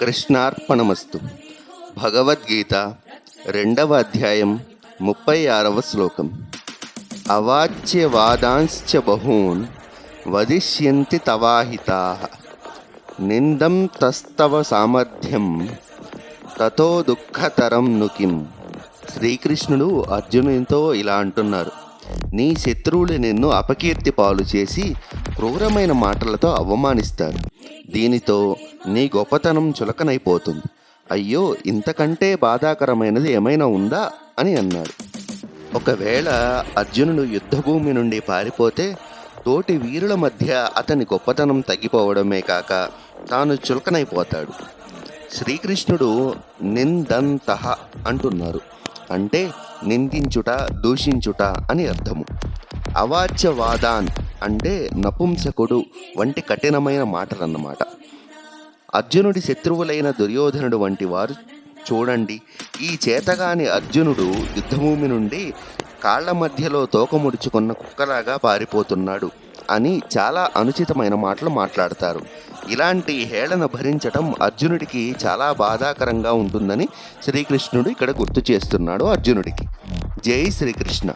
కృష్ణార్పణమస్తు. భగవద్గీత రెండవ అధ్యాయం ముప్పై ఆరవ శ్లోకం. అవాచ్యవాదాంశ్చ బహూన్ వదిష్యంతి తవాహితా. నిందం తస్తవ సామర్థ్యం తతో దుఃఖతరం నుకిం శ్రీకృష్ణుడు అర్జునునితో ఇలా అంటున్నారు. నీ శత్రువులు నిన్ను అపకీర్తి పాలు చేసి క్రూరమైన మాటలతో అవమానిస్తారు. దీనితో నీ గొప్పతనం చులకనైపోతుంది. అయ్యో ఇంతకంటే బాధాకరమైనది ఏమైనా ఉందా? అని అన్నాడు. ఒకవేళ అర్జునుడు యుద్ధభూమి నుండి పారిపోతే తోటి వీరుల మధ్య అతని గొప్పతనం తగ్గిపోవడమే కాక తాను చులకనైపోతాడు. శ్రీకృష్ణుడు నిందంతః అంటున్నారు. అంటే నిందించుట దూషించుట అని అర్థము. అవాచ్యవాదాన్ అంటే నపుంసకుడు వంటి కఠినమైన మాటలన్నమాట. అర్జునుడి శత్రువులైన దుర్యోధనుడు వంటి వారు చూడండి. ఈ చేతగాని అర్జునుడు యుద్ధభూమి నుండి కాళ్ళ మధ్యలో తోకముడుచుకున్న కుక్కలాగా పారిపోతున్నాడు అని చాలా అనుచితమైన మాటలు మాట్లాడతారు. ఇలాంటి హేళన భరించటం అర్జునుడికి చాలా బాధాకరంగా ఉంటుందని శ్రీకృష్ణుడు ఇక్కడ గుర్తు చేస్తున్నాడు అర్జునుడికి. జై శ్రీకృష్ణ.